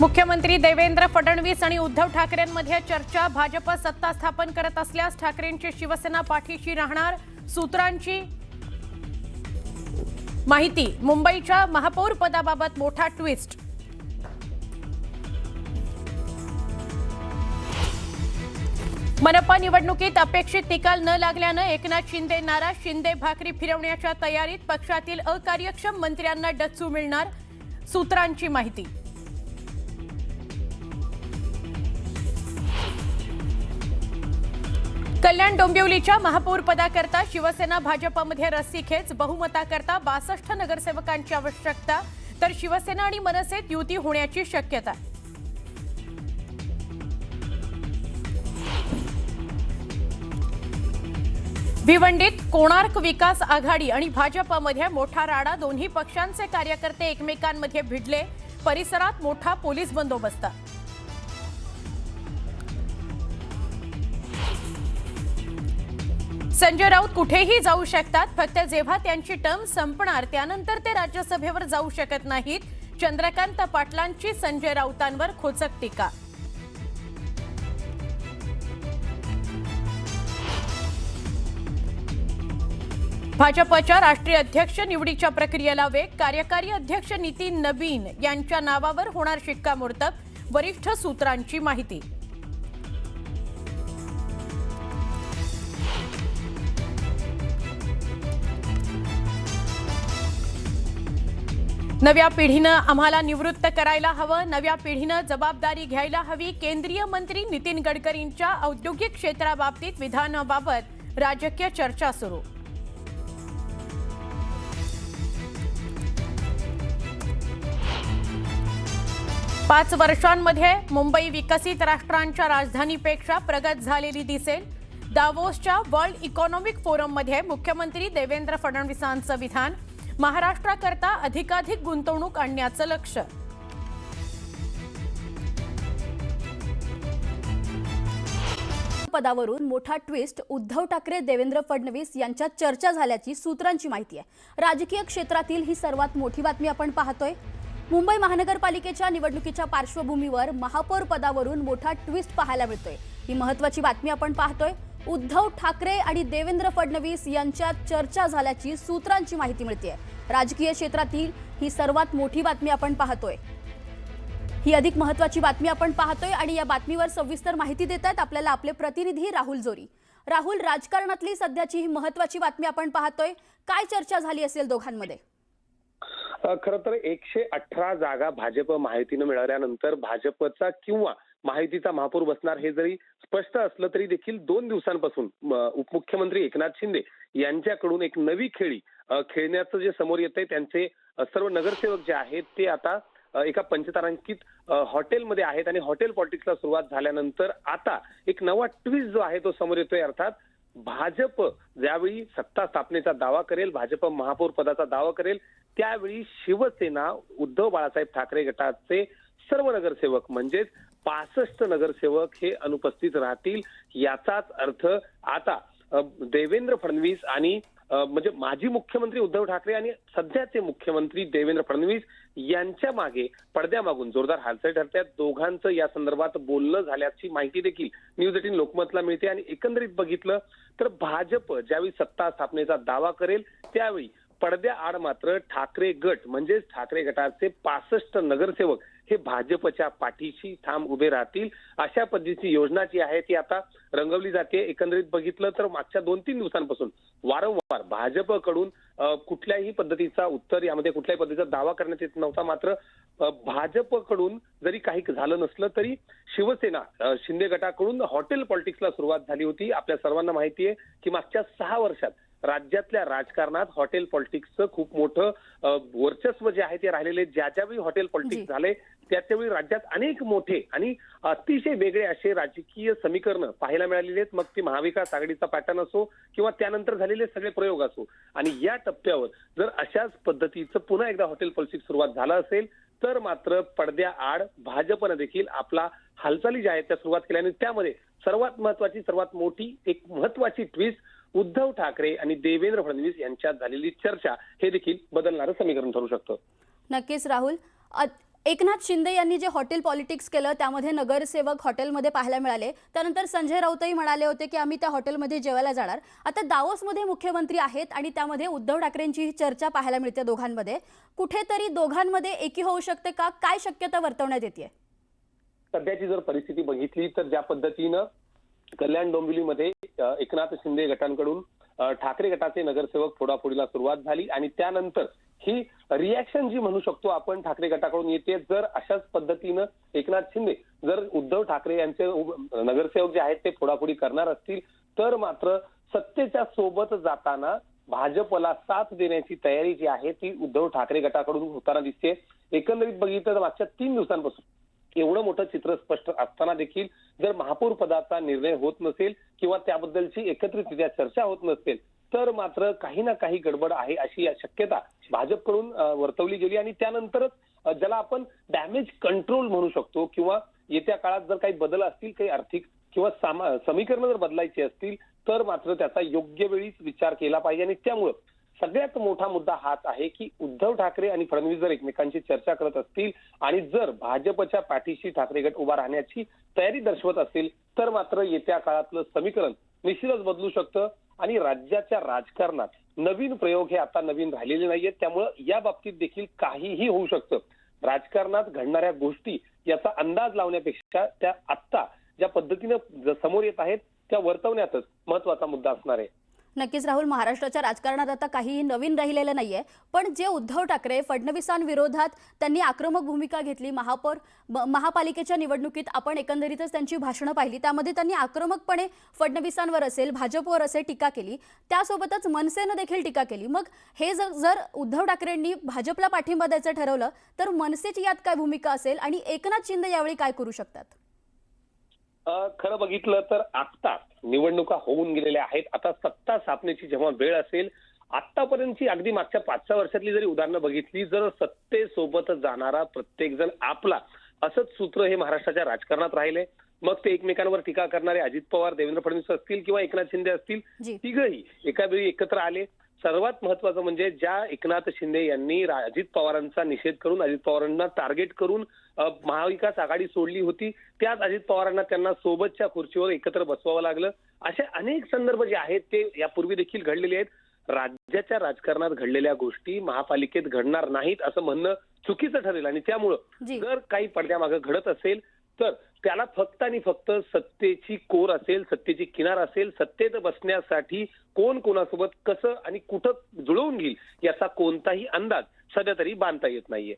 मुख्यमंत्री देवेंद्र फडणवीस आणि उद्धव ठाकरेंमध्ये चर्चा. भाजप सत्ता स्थापन करत असल्यास ठाकरेंची शिवसेना पाठीशी राहणार? सूत्रांची माहिती मुंबईच्या महापौर पदाबाबत मोठा ट्विस्ट मनपा निवडणुकीत अपेक्षित निकाल न लागल्यानं एकनाथ शिंदे नाराज. शिंदे भाकरी फिरवण्याच्या तयारीत पक्षातील अकार्यक्षम मंत्र्यांना डच्चू मिळणार? सूत्रांची माहिती कल्याण डोंबिवलीच्या महापौरपदाकरता शिवसेना भाजपमध्ये रस्सीखेच बहुमताकरता बासष्ट नगरसेवकांची आवश्यकता तर शिवसेना आणि मनसेत युती होण्याची शक्यता. भिवंडीत कोणार्क विकास आघाडी आणि भाजपमध्ये मोठा राडा दोन्ही पक्षांचे कार्यकर्ते एकमेकांमध्ये भिडले परिसरात मोठा पोलीस बंदोबस्त. संजय राऊत कुठेही जाऊ शकतात. फक्त जेव्हा त्यांची टर्म संपणार त्यानंतर ते राज्यसभेवर जाऊ शकत नाहीत. चंद्रकांत पाटलांची संजय राऊतांवर खोचक टीका. भाजपच्या राष्ट्रीय अध्यक्ष निवडीच्या प्रक्रियेला वेग. कार्यकारी अध्यक्ष नितीन नवीन यांच्या नावावर होणार शिक्कामोर्तब. वरिष्ठ सूत्रांची माहिती. नव्या पिढीनं आम्हाला निवृत्त करायला हवं नव्या पिढीनं जबाबदारी घ्यायला हवी. केंद्रीय मंत्री नितीन गडकरींच्या औद्योगिक क्षेत्राबाबतीत विधानाबाबत राजकीय चर्चा सुरू. पाच वर्षांमध्ये मुंबई विकसित राष्ट्रांच्या राजधानीपेक्षा प्रगत झालेली दिसेल. दावोसच्या वर्ल्ड इकॉनॉमिक फोरममध्ये मुख्यमंत्री देवेंद्र फडणवीसांचं विधान महाराष्ट्राकरता अधिकाधिक गुंतवणूक आणण्याचं लक्ष पदावरून मोठा ट्विस्ट उद्धव ठाकरे देवेंद्र फडणवीस यांच्यात चर्चा झाल्याची सूत्रांची माहिती आहे. राजकीय क्षेत्रातील ही सर्वात मोठी बातमी आपण पाहतोय. मुंबई महानगरपालिकेच्या निवडणुकीच्या पार्श्वभूमीवर महापौर पदावरून मोठा ट्विस्ट पाहायला मिळतोय. ही महत्वाची बातमी आपण पाहतोय. उद्धव ठाकरे आणि देवेंद्र फडणवीस यांच्यात चर्चा झाल्याची सूत्रांची माहिती मिळते राजकीय क्षेत्रातील ही सर्वात मोठी बातमी आपण पाहतोय. ही अधिक महत्वाची बातमी आपण पाहतोय आणि या बातमीवर सविस्तर माहिती देत आहेत आपल्याला आपले प्रतिनिधी राहुल जोरी. राहुल राजकारणातली सध्याची ही महत्वाची बातमी आपण पाहतोय. काय चर्चा झाली असेल दोघांमध्ये? खर तर एकशे अठरा जागा भाजप माहितीनं मिळाल्यानंतर भाजपचा किंवा माहितीचा महापौर बसणार हे जरी स्पष्ट असलं तरी देखील दोन दिवसांपासून उपमुख्यमंत्री एकनाथ शिंदे यांच्याकडून एक नवी खेळी खेळण्याचं जे समोर येत आहे त्यांचे सर्व नगरसेवक जे आहेत ते आता एका पंचतारांकित हॉटेलमध्ये आहेत आणि हॉटेल पॉलिटिक्सला सुरुवात झाल्यानंतर आता एक नवा ट्विस्ट जो आहे तो समोर येतोय अर्थात भाजप ज्यावेळी सत्ता स्थापनेचा दावा करेल भाजप महापौर पदाचा दावा करेल त्यावेळी शिवसेना उद्धव बाळासाहेब ठाकरे गटाचे सर्व नगरसेवक म्हणजेच पासष्ट नगरसेवक हे अनुपस्थित राहतील याचाच अर्थ आता देवेंद्र फडणवीस आणि म्हणजे माजी मुख्यमंत्री उद्धव ठाकरे आणि सध्याचे मुख्यमंत्री देवेंद्र फडणवीस यांच्या मागे पडद्यामागून जोरदार हालचाल ठरतात दोघांचं या संदर्भात बोलणं झाल्याची माहिती देखील न्यूज एटीन लोकमतला मिळते आणि एकंदरीत बघितलं तर भाजप ज्यावेळी सत्ता स्थापनेचा दावा करेल त्यावेळी पडद्याआड मात्र ठाकरे गट म्हणजेच ठाकरे गटाचे पासष्ट नगरसेवक हे भाजपच्या पाठीशी ठाम उभे राहतील. अशा पद्धतीची योजना जी आहे ती आता रंगवली जाते. एकंदरीत बघितलं तर मागच्या दोन तीन दिवसांपासून वारंवार भाजपकडून कुठल्याही पद्धतीचा उत्तर यामध्ये कुठल्याही पद्धतीचा दावा करण्यात येत नव्हता. मात्र भाजपकडून जरी काही झालं नसलं तरी शिवसेना शिंदे गटाकडून हॉटेल पॉलिटिक्सला सुरुवात झाली होती. आपल्या सर्वांना माहिती आहे की मागच्या सहा वर्षात राज्यातल्या राजकारणात हॉटेल पॉलिटिक्सचं खूप मोठं वर्चस्व जे आहे ते राहिलेले ज्या ज्यावेळी हॉटेल. पॉलिटिक्स झाले त्यावेळी राज्यात अनेक मोठे आणि अतिशय वेगळे असे राजकीय समीकरण पाहायला मिळालेले आहेत. मग ती महाविकास आघाडीचा पॅटर्न असो किंवा त्यानंतर झालेले सगळे प्रयोग असो. आणि या टप्प्यावर जर अशाच पद्धतीचं पुन्हा एकदा हॉटेल पॉलिटिक्स सुरुवात झालं असेल तर मात्र पडद्या आड भाजपनं देखील आपला हालचाली ज्या आहेत त्या सुरुवात केल्या आणि त्यामध्ये सर्वात महत्वाची सर्वात मोठी एक महत्वाची ट्विस्ट उद्धव ठाकरे आणि देवेंद्र फडणवीस यांच्यात झालेली चर्चा हे देखील बदलणारं समीकरण ठरू शकतं. नक्कीच राहुल. एकनाथ शिंदे यांनी जे हॉटेल पॉलिटिक्स केलं त्यामध्ये नगरसेवक हॉटेलमध्ये पाहायला मिळाले. त्यानंतर संजय राऊतही म्हणाले होते की आम्ही त्या हॉटेलमध्ये जेवायला जाणार. आता दावोसमध्ये मुख्यमंत्री आहेत आणि त्यामध्ये उद्धव ठाकरेंची चर्चा पाहायला मिळते दोघांमध्ये. कुठेतरी दोघांमध्ये एकी होऊ शकते का? काय शक्यता वर्तवण्यात येते सध्याची जर परिस्थिती बघितली तर ज्या पद्धतीनं कल्याण डोंबिवलीमध्ये एकनाथ शिंदे गटांकडून ठाकरे गटाचे नगरसेवक फोडाफोडीला सुरुवात झाली आणि त्यानंतर ही रिॲक्शन जी म्हणू शकतो आपण ठाकरे गटाकडून येते जर अशाच पद्धतीनं एकनाथ शिंदे जर उद्धव ठाकरे यांचे नगरसेवक जे आहेत ते फोडाफोडी करणार असतील तर मात्र सत्तेच्या सोबत जाताना भाजपला साथ देण्याची तयारी जी आहे ती उद्धव ठाकरे गटाकडून होताना दिसते. एकंदरीत बघितलं तर मागच्या तीन दिवसांपासून एवढं मोठं चित्र स्पष्ट असताना देखील जर महापौर पदाचा निर्णय होत नसेल किंवा त्याबद्दलची एकत्रितरित्या चर्चा होत नसेल तर मात्र काही ना काही गडबड आहे अशी शक्यता भाजपकडून वर्तवली गेली आणि त्यानंतरच ज्याला आपण डॅमेज कंट्रोल म्हणू शकतो किंवा येत्या काळात जर काही बदल असतील काही आर्थिक किंवा सामा समीकरणं जर बदलायची असतील तर मात्र त्याचा योग्य वेळीच विचार केला पाहिजे आणि त्यामुळं सगळ्यात मोठा मुद्दा हाच आहे की उद्धव ठाकरे आणि फडणवीस जर एकमेकांची चर्चा करत असतील आणि जर भाजपच्या पाठीशी ठाकरे गट उभा राहण्याची तयारी दर्शवत असेल तर मात्र येत्या काळातलं समीकरण निश्चितच बदलू शकतं आणि राज्याच्या राजकारणात नवीन प्रयोग हे आता नवीन राहिलेले नाहीयेत. त्यामुळं या बाबतीत देखील काहीही होऊ शकतं. राजकारणात घडणाऱ्या गोष्टी याचा अंदाज लावण्यापेक्षा त्या आत्ता ज्या पद्धतीनं समोर येत आहेत त्या वर्तवण्यातच महत्त्वाचा मुद्दा असणार आहे. नक्कीच राहुल महाराष्ट्राच्या राजकारणात आता काहीही नवीन राहिलेलं नाहीये. पण जे उद्धव ठाकरे फडणवीसांविरोधात त्यांनी आक्रमक भूमिका घेतली महापौर महापालिकेच्या निवडणुकीत आपण एकंदरीतच त्यांची भाषणं पाहिली त्यामध्ये त्यांनी आक्रमकपणे फडणवीसांवर असेल भाजपवर असेल टीका केली त्यासोबतच मनसेनं देखील टीका केली. मग हे जर जर उद्धव ठाकरेंनी भाजपला पाठिंबा द्यायचं ठरवलं तर मनसेची यात काय भूमिका असेल आणि एकनाथ शिंदे यावेळी काय करू शकतात? खरं बघितलं तर आता निवडणुका होऊन गेलेल्या आहेत. आता सत्ता स्थापनेची जेव्हा वेळ असेल आतापर्यंतची अगदी मागच्या पाच सहा वर्षातली जरी उदाहरणं बघितली जर सत्तेसोबत जाणारा प्रत्येक जण आपला असंच सूत्र हे महाराष्ट्राच्या राजकारणात राहिले. मग ते एकमेकांवर टीका करणारे अजित पवार देवेंद्र फडणवीस असतील किंवा एकनाथ शिंदे असतील तिघही एका वेळी एकत्र आले. सर्वात महत्वाचं म्हणजे ज्या एकनाथ शिंदे यांनी अजित पवारांचा निषेध करून अजित पवारांना टार्गेट करून महाविकास आघाडी सोडली होती त्याच अजित पवारांना त्यांना सोबतच्या खुर्चीवर एकत्र बसवावं लागलं. असे अनेक संदर्भ जे आहेत ते यापूर्वी देखील घडलेले आहेत. राज्याच्या राजकारणात घडलेल्या गोष्टी महापालिकेत घडणार नाहीत असं म्हणणं चुकीचं ठरेल. आणि त्यामुळं जर काही पडद्यामागं घडत असेल तर त्याला फक्त आणि फक्त सत्तेची कोर असेल सत्तेची किनार असेल सत्तेत बसण्यासाठी कोण कोणासोबत कसं आणि कुठं जुळवून घेईल याचा कोणताही अंदाज सध्या तरी बांधता येत नाहीये.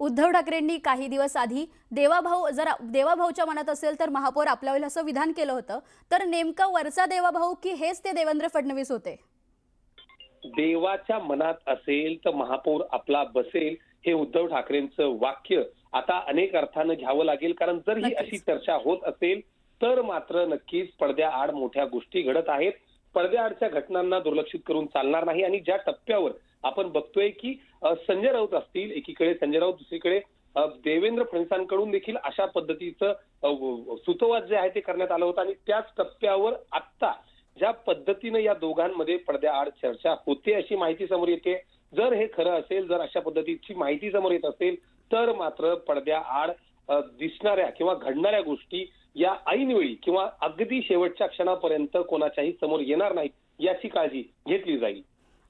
उद्धव ठाकरेंनी काही दिवस आधी देवाभाऊ जर देवाभाऊच्या मनात असेल तर महापौर आपल्या वेळेला असं विधान केलं होतं. तर नेमका वरचा देवाभाऊ की हेच ते देवेंद्र फडणवीस होते? देवाच्या मनात असेल तर महापौर आपला बसेल हे उद्धव ठाकरेंचं वाक्य आता अनेक अर्थानं घ्यावं लागेल कारण जर ही. अशी चर्चा होत असेल तर मात्र नक्कीच पडद्याआड मोठ्या गोष्टी घडत आहेत. पडद्याआडच्या घटनांना दुर्लक्षित करून चालणार नाही आणि ज्या टप्प्यावर आपण बघतोय की संजय राऊत असतील एकीकडे संजय राऊत दुसरीकडे देवेंद्र फडणवीसांकडून देखील अशा पद्धतीचं सुतोवाद जे आहे ते करण्यात आलं होतं. आणि त्याच टप्प्यावर आत्ता ज्या पद्धतीनं या दोघांमध्ये पडद्याआड चर्चा होते अशी माहिती समोर येते. जर हे खरं असेल जर अशा पद्धतीची माहिती समोर येत असेल तर मात्र पडद्याआड अ, दिसणाऱ्या किंवा घडणाऱ्या गोष्टी या ऐनवेळी किंवा अगदी शेवटच्या क्षणापर्यंत कोणाच्याही समोर येणार नाही याची काळजी घेतली जाईल.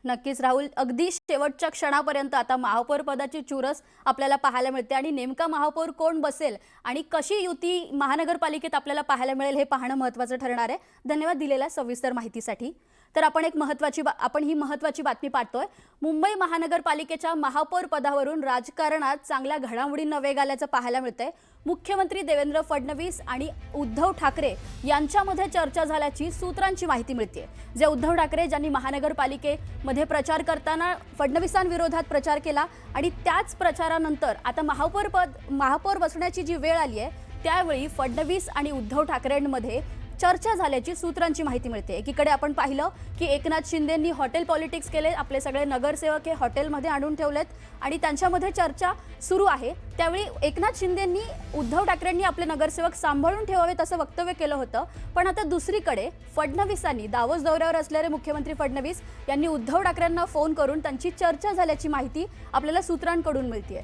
नक्कीच राहुल. अगदी शेवटच्या क्षणापर्यंत आता महापौर पदाची चुरस आपल्याला पाहायला मिळते आणि नेमका महापौर कोण बसेल आणि कशी युती महानगरपालिकेत आपल्याला पाहायला मिळेल हे पाहणं महत्त्वाचं ठरणार आहे. धन्यवाद दिलेल्या सविस्तर माहितीसाठी. तर आपण एक महत्त्वाची बा आपण ही महत्त्वाची बातमी पाहतोय मुंबई महानगरपालिकेच्या महापौर पदावरून राजकारणात चांगल्या घडामोडींना वेग आल्याचं पाहायला मिळतंय. मुख्यमंत्री देवेंद्र फडणवीस आणि उद्धव ठाकरे यांच्यामध्ये चर्चा झाल्याची सूत्रांची माहिती मिळते जे उद्धव ठाकरे ज्यांनी महानगरपालिकेमध्ये प्रचार करताना फडणवीसांविरोधात प्रचार केला आणि त्याच प्रचारानंतर आता महापौर पद महापौर बसण्याची जी वेळ आली आहे त्यावेळी फडणवीस आणि उद्धव ठाकरेंमध्ये चर्चा झाल्याची सूत्रांची माहिती मिळते. एकीकडे आपण पाहिलं की एकनाथ शिंदेंनी हॉटेल पॉलिटिक्स केले आपले सगळे नगरसेवक हे हॉटेलमध्ये आणून ठेवलेत आणि त्यांच्यामध्ये चर्चा सुरू आहे. त्यावेळी एकनाथ शिंदेंनी उद्धव ठाकरेंनी आपले नगरसेवक सांभाळून ठेवावेत असं वक्तव्य केलं होतं. पण आता दुसरीकडे फडणवीसांनी दावोस दौऱ्यावर असलेले मुख्यमंत्री फडणवीस यांनी उद्धव ठाकरेंना फोन करून त्यांची चर्चा झाल्याची माहिती आपल्याला सूत्रांकडून मिळते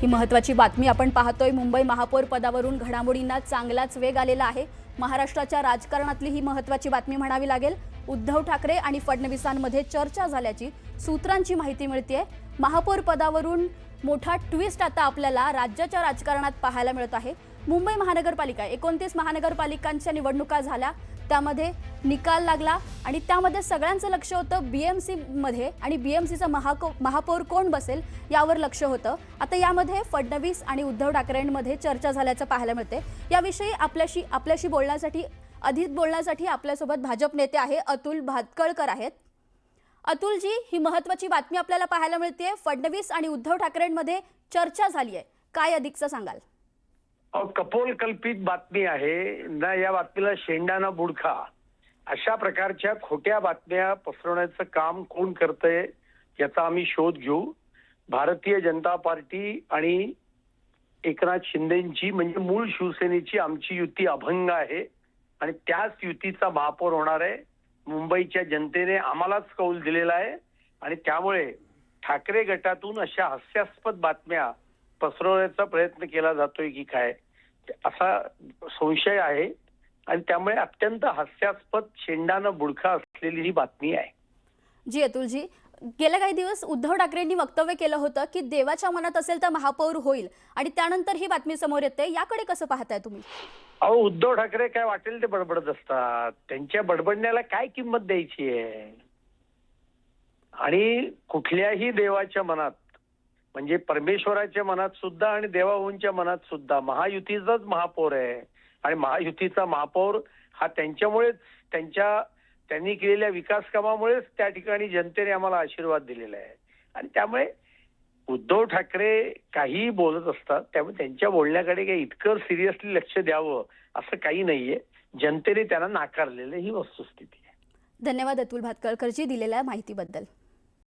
ही महत्त्वाची बातमी आपण पाहतोय. मुंबई महापौर पदावरून घडामोडींना चांगलाच वेग आलेला आहे. महाराष्ट्राच्या राजकारणातली ही महत्त्वाची बातमी म्हणावी लागेल. उद्धव ठाकरे आणि फडणवीसांमध्ये चर्चा झाल्याची सूत्रांची माहिती मिळते महापौर पदावरून मोठा ट्विस्ट आता आपल्याला राज्याच्या राजकारणात पाहायला मिळत आहे. मुंबई महानगरपालिका एकोणतीस महानगरपालिकांच्या निवडणुका झाल्या. त्यामध्ये निकाल लागला आणि त्यामध्ये सगळ्यांचं लक्ष होतं बी एम सीमध्ये आणि बी एम सीचं महाको महापौर कोण बसेल यावर लक्ष होतं. आता यामध्ये फडणवीस आणि उद्धव ठाकरेंमध्ये चर्चा झाल्याचं पाहायला मिळते याविषयी आपल्याशी आपल्याशी बोलण्यासाठी अधिक बोलण्यासाठी आपल्यासोबत भाजप नेते आहे अतुल भातकळकर आहेत. अतुलजी ही महत्वाची बातमी आपल्याला पाहायला मिळते फडणवीस आणि उद्धव ठाकरेंमध्ये चर्चा झाली आहे काय अधिकचं सांगाल? अहो, कपोल कल्पित बातमी आहे ना या बातमीला शेंडा ना बुडखा. अशा प्रकारच्या खोट्या बातम्या पसरवण्याचं काम कोण करतंय याचा आम्ही शोध घेऊ. भारतीय जनता पार्टी आणि एकनाथ शिंदेची म्हणजे मूळ शिवसेनेची आमची युती अभंग आहे. आणि त्याच युतीचा महापौर होणार आहे. मुंबईच्या जनतेने आम्हालाच कौल दिलेला आहे. आणि त्यामुळे ठाकरे गटातून अशा हास्यास्पद बातम्या पसरवण्याचा प्रयत्न केला जातोय की काय? असा संशय आहे आणि त्यामुळे अत्यंत हास्यास्पद शेंडानं बुडखा असलेली ही बातमी आहे. जी अतुलजी गेल्या काही दिवस उद्धव ठाकरेंनी वक्तव्य केलं होतं की देवाच्या मनात असेल तर महापौर होईल आणि त्यानंतर ही बातमी समोर येते. याकडे कसं पाहताय तुम्ही? अहो उद्धव ठाकरे काय वाटेल ते बडबडत असतात. त्यांच्या बडबडण्याला काय किंमत द्यायची आहे? आणि कुठल्याही देवाच्या मनात म्हणजे परमेश्वराच्या मनात सुद्धा आणि देवाहूंच्या मनात सुद्धा महायुतीचाच महापौर आहे. आणि महायुतीचा महापौर हा त्यांच्यामुळेच त्यांच्या त्यांनी केलेल्या विकास कामामुळेच त्या ठिकाणी जनतेने आम्हाला आशीर्वाद दिलेला आहे. आणि त्यामुळे उद्धव ठाकरे काहीही बोलत असतात त्यामुळे त्यांच्या बोलण्याकडे काही इतकं सिरियसली लक्ष द्यावं असं काही नाहीये. जनतेने त्यांना नाकारलेलं ही वस्तुस्थिती आहे. धन्यवाद अतुल भातकळकरजी दिलेल्या माहितीबद्दल.